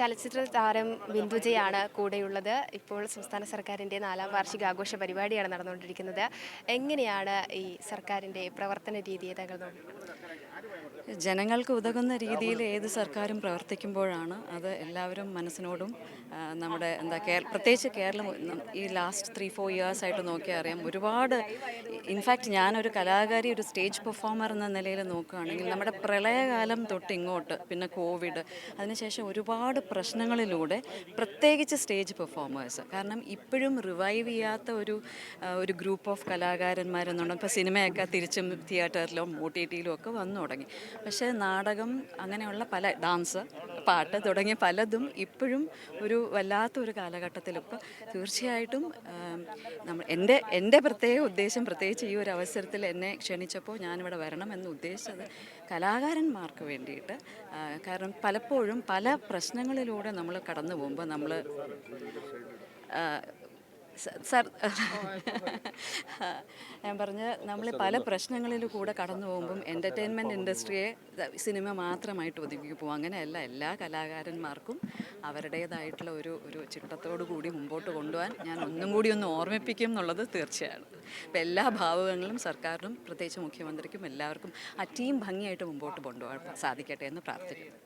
ചലച്ചിത്ര താരം ബിന്ദുജയാണ് കൂടെയുള്ളത്. ഇപ്പോൾ സംസ്ഥാന സർക്കാരിന്റെ നാലാം വാർഷിക ആഘോഷ പരിപാടിയാണ് നടന്നുകൊണ്ടിരിക്കുന്നത്. എങ്ങനെയാണ് ഈ സർക്കാരിന്റെ പ്രവർത്തന രീതി താങ്കൾ ജനങ്ങൾക്ക് ഉതകുന്ന രീതിയിൽ ഏത് സർക്കാരും പ്രവർത്തിക്കുമ്പോഴാണ് അത് എല്ലാവരും മനസ്സിനോടും നമ്മുടെ എന്താ കേര പ്രത്യേകിച്ച് കേരളം ഈ ലാസ്റ്റ് ത്രീ ഫോർ ഇയേഴ്സ് ആയിട്ട് നോക്കിയാൽ അറിയാം. ഒരുപാട് ഇൻഫാക്റ്റ് ഞാനൊരു കലാകാരി ഒരു സ്റ്റേജ് പെർഫോമർ എന്ന നിലയിൽ നോക്കുകയാണെങ്കിൽ നമ്മുടെ പ്രളയകാലം തൊട്ട് ഇങ്ങോട്ട് പിന്നെ കോവിഡ് അതിനുശേഷം ഒരുപാട് പ്രശ്നങ്ങളിലൂടെ പ്രത്യേകിച്ച് സ്റ്റേജ് പെർഫോമേഴ്സ് കാരണം ഇപ്പോഴും റിവൈവ് ചെയ്യാത്ത ഒരു ഒരു ഗ്രൂപ്പ് ഓഫ് കലാകാരന്മാരെന്നുണ്ട്. ഇപ്പോൾ സിനിമയൊക്കെ തിരിച്ചും തിയേറ്ററിലും ഒ ടി ടിയിലും ഒക്കെ വന്നു തുടങ്ങി. പക്ഷേ നാടകം അങ്ങനെയുള്ള പല ഡാൻസ് പാട്ട് തുടങ്ങിയ പലതും ഇപ്പോഴും ഒരു വല്ലാത്ത ഒരു കാലഘട്ടത്തിൽ ഇപ്പോൾ തീർച്ചയായിട്ടും നമ്മൾ എന്റെ എന്റെ പ്രത്യേക ഉദ്ദേശം പ്രത്യേകിച്ച് ഈ ഒരു അവസരത്തിൽ എന്നെ ക്ഷണിച്ചപ്പോൾ ഞാനിവിടെ വരണം എന്ന് ഉദ്ദേശിച്ചത് കലാകാരന്മാർക്ക് വേണ്ടിയിട്ട്. കാരണം പലപ്പോഴും പല പ്രശ്നങ്ങളിലൂടെ നമ്മൾ കടന്നു പോകുമ്പോൾ നമ്മൾ സർ ഞാൻ പറഞ്ഞ നമ്മൾ പല പ്രശ്നങ്ങളിൽ കൂടെ കടന്നു പോകുമ്പം എന്റർടൈൻമെന്റ് ഇൻഡസ്ട്രിയെ സിനിമ മാത്രമായിട്ട് ഒതുക്കി പോകും അങ്ങനെയല്ല എല്ലാ കലാകാരന്മാർക്കും അവരുടേതായിട്ടുള്ള ഒരു ഒരു ചിട്ടത്തോടു കൂടി മുമ്പോട്ട് കൊണ്ടുപോകാൻ ഞാൻ ഒന്നും കൂടി ഒന്ന് ഓർമ്മിപ്പിക്കും എന്നുള്ളത് തീർച്ചയാണ്. അപ്പം എല്ലാ ഭാവുകങ്ങളും സർക്കാരിനും പ്രത്യേകിച്ച് മുഖ്യമന്ത്രിക്കും എല്ലാവർക്കും ആ ടീം ഭംഗിയായിട്ട് മുമ്പോട്ട് കൊണ്ടുപോകാൻ സാധിക്കട്ടെ എന്ന് പ്രാർത്ഥിക്കുന്നു.